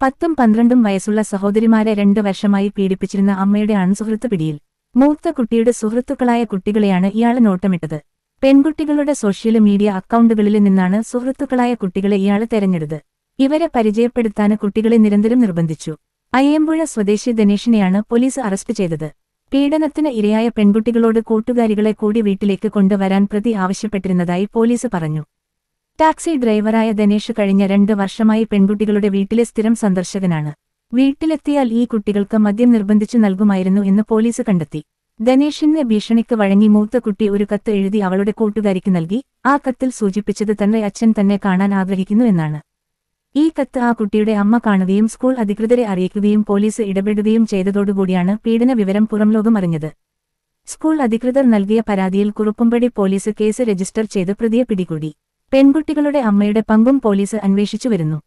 പത്തും പന്ത്രണ്ടും വയസ്സുള്ള സഹോദരിമാരെ രണ്ടു വർഷമായി പീഡിപ്പിച്ചിരുന്ന അമ്മയുടെ അൺസുഹൃത്ത് പിടിയിൽ. മൂത്ത കുട്ടിയുടെ സുഹൃത്തുക്കളായ കുട്ടികളെയാണ് ഇയാൾ നോട്ടമിട്ടത്. പെൺകുട്ടികളുടെ സോഷ്യൽ മീഡിയ അക്കൗണ്ടുകളിൽ നിന്നാണ് സുഹൃത്തുക്കളായ കുട്ടികളെ ഇയാൾ തെരഞ്ഞെടുത്ത് ഇവരെ പരിചയപ്പെടുത്താൻ കുട്ടികളെ നിരന്തരം നിർബന്ധിച്ചു. അയ്യമ്പുഴ സ്വദേശി ധനേഷിനെയാണ് പോലീസ് അറസ്റ്റ് ചെയ്തത്. പീഡനത്തിന് ഇരയായ പെൺകുട്ടികളോട് കൂട്ടുകാരികളെ കൂടി വീട്ടിലേക്ക് കൊണ്ടുവരാൻ പ്രതി ആവശ്യപ്പെട്ടിരുന്നതായി പോലീസ് പറഞ്ഞു. ടാക്സി ഡ്രൈവറായ ദിനേഷ് കഴിഞ്ഞ രണ്ട് വർഷമായി പെൺകുട്ടികളുടെ വീട്ടിലെ സ്ഥിരം സന്ദർശകനാണ്. വീട്ടിലെത്തിയാൽ ഈ കുട്ടികൾക്ക് മദ്യം നിർബന്ധിച്ചു നൽകുമായിരുന്നു എന്ന് പോലീസ് കണ്ടെത്തി. ധനേഷിന്റെ ഭീഷണിക്ക് വഴങ്ങി മൂത്ത കുട്ടി ഒരു കത്ത് എഴുതി അവളുടെ കൂട്ടുകാരിക്ക് നൽകി ആ കത്തിൽ സൂചിപ്പിച്ചത് തന്റെ അച്ഛൻ തന്നെ കാണാൻ ആഗ്രഹിക്കുന്നു എന്നാണ്. ഈ കത്ത് ആ കുട്ടിയുടെ അമ്മ കാണുകയും സ്കൂൾ അധികൃതരെ അറിയിക്കുകയും പോലീസ് ഇടപെടുകയും ചെയ്തതോടുകൂടിയാണ് പീഡന വിവരം പുറംലോകം അറിഞ്ഞത്. സ്കൂൾ അധികൃതർ നൽകിയ പരാതിയിൽ കുറുപ്പുംപടി പോലീസ് കേസ് രജിസ്റ്റർ ചെയ്ത് പ്രതിയെ പിടികൂടി. പെൺകുട്ടികളുടെ അമ്മയുടെ പങ്കും പോലീസ് അന്വേഷിച്ചു വരുന്നു